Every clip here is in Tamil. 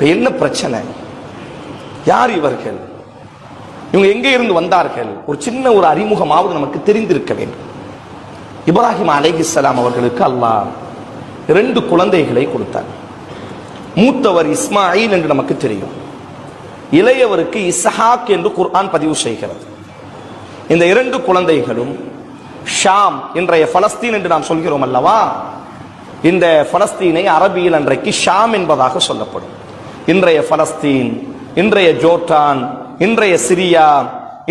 இப்ப என்ன பிரச்சனை? யார் இவர்கள்? இவங்க எங்கே இருந்து வந்தார்கள்? ஒரு சின்ன ஒரு அறிமுகமாவது நமக்கு தெரிந்திருக்க வேண்டும். இப்ராஹிம் அலைஹிஸ்ஸலாம் அவர்களுக்கு அல்லாஹ் ரெண்டு குழந்தைகளை கொடுத்தார். மூத்தவர் இஸ்மாயில் என்று நமக்கு தெரியும். இளையவருக்கு இசஹாக் என்று குர்ஆன் பதிவு செய்கிறது. இந்த இரண்டு குழந்தைகளும் ஷாம் இன்றைய பலஸ்தீன் என்று நாம் சொல்கிறோம் அல்லவா? இந்த பலஸ்தீனை அரபியில் அன்றைக்கு ஷாம் என்பதாக சொல்லப்படும். இன்றைய பலஸ்தீன் இன்றைய ஜோர்டான் இன்றைய சிரியா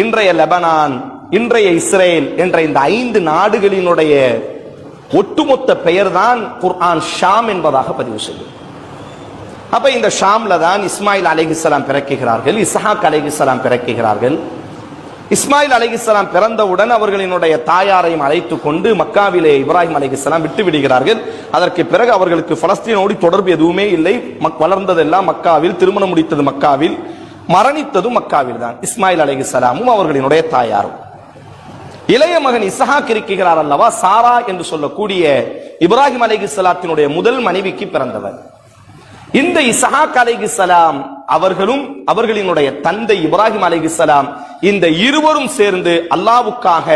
இன்றைய லெபனான் இன்றைய இஸ்ரேல் என்ற இந்த ஐந்து நாடுகளினுடைய ஒட்டுமொத்த பெயர்தான் குர்ஆன் ஷாம் என்பதாக பதிவு செய்யும். அப்ப இந்த ஷாம்ல தான் இஸ்மாயில் அலைஹிஸ்ஸலாம் பிறக்குகிறார்கள் இஸ்ஹாக் அலைஹிஸ்ஸலாம் பிறக்குகிறார்கள். இஸ்மாயில் அலிகிஸ்லாம் பிறந்தவுடன் அவர்களினுடைய தாயாரையும் அழைத்து கொண்டு மக்காவிலே இப்ராஹிம் அலிகிஸ்லாம் விட்டு விடுகிறார்கள். அதற்கு பிறகு அவர்களுக்கு பலஸ்தீனோடு தொடர்பு எதுவுமே இல்லை. மக்- வளர்ந்ததெல்லாம் மக்காவில் திருமணம் முடித்தது மக்காவில் மரணித்ததும் மக்காவில் தான். இஸ்மாயில் அலிகிஸ்லாமும் அவர்களினுடைய தாயாரும். இளைய மகன் இசஹாக் இருக்கிறார் அல்லவா? சாரா என்று சொல்லக்கூடிய இப்ராஹிம் அலிகிஸ்லாத்தினுடைய முதல் மனைவிக்கு பிறந்தவர். இந்த இசஹாக் அலிகிஸ்லாம் அவர்களும் அவர்களினுடைய தந்தை இப்ராஹிம் அலைஹிஸ்ஸலாம் இந்த இருவரும் சேர்ந்து அல்லாவுக்காக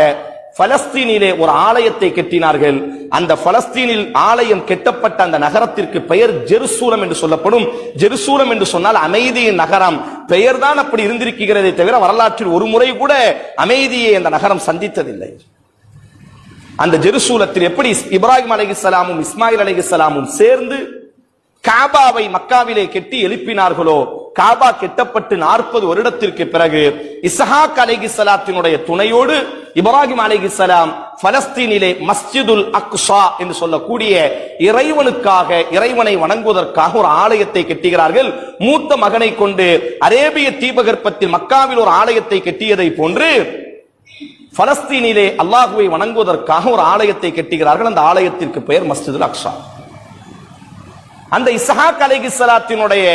பலஸ்தீனிலே ஒரு ஆலயத்தை கட்டினார்கள். அந்த பலஸ்தீனில் ஆலயம் கெட்டப்பட்ட அந்த நகரத்திற்கு பெயர் ஜெருசூலம் என்று சொல்லப்படும். ஜெருசூலம் என்று சொன்னால் அமைதியின் நகரம். பெயர் தான் அப்படி இருந்திருக்கிறதே தவிர வரலாற்றில் ஒரு முறை கூட அமைதியை அந்த நகரம் சந்தித்ததில்லை. அந்த ஜெருசூலத்தில் எப்படி இப்ராஹிம் அலைஹிஸ்ஸலாமும் இஸ்மாயில் அலைஹிஸ்ஸலாமும் சேர்ந்து காபாவை மக்காவிலே கெட்டி எழுப்பினார்களோ காபா கெட்டப்பட்டு நாற்பது வருடத்திற்கு பிறகு இசஹாக் அலைகி சலாத்தினுடைய துணையோடு இப்ராஹிம் அலைஹிஸ்ஸலாம் பலஸ்தீனிலே மஸ்ஜிதுல் அக்ஸா என்று சொல்லக்கூடிய இறைவனுக்காக இறைவனை வணங்குவதற்காக ஒரு ஆலயத்தை கெட்டுகிறார்கள். மூத்த மகனை கொண்டு அரேபிய தீபகற்பத்தில் மக்காவில் ஒரு ஆலயத்தை கெட்டியதை போன்று பலஸ்தீனிலே அல்லாஹுவை வணங்குவதற்காக ஒரு ஆலயத்தை கெட்டுகிறார்கள். அந்த ஆலயத்திற்கு பெயர் மஸ்ஜிதுல் அக்ஸா. அந்த இசஹாக் அலைகி சலாத்தினுடைய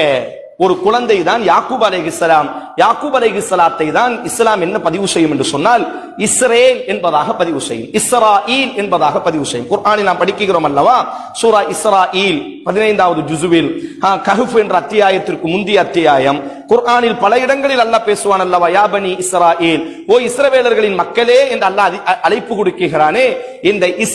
ஒரு குழந்தை தான் யாக்கூப் அலைஹிஸ்ஸலாம் யாக்கூப் அலைஹிஸ்ஸலாத்தை தான் இஸ்லாம் என்ன பதிவு செய்யும் என்று சொன்னால் இஸ்ரேல் என்பதாக பதிவு செய்யும். இஸ்ரா ஈல் என்பதாக பதிவு செய்யும். குர்ஆனில் நாம் படிக்கிறோம் அல்லவா? சூரா இஸ்ரா ஈல் பதினைந்தாவது ஜுசுவில். கஹுஃப் என்ற அத்தியாயத்திற்கு முந்தைய அத்தியாயம். குர்ஆனில் பல இடங்களில் அல்லாஹ் பேசுவான் அல்லவா யாபனி இஸ்ரா ஈல் ஓ இஸ்ரவேலர்களின் மக்களே என்று அல்லாஹ் அழைப்பு கொடுக்கிறானே இந்த இஸ்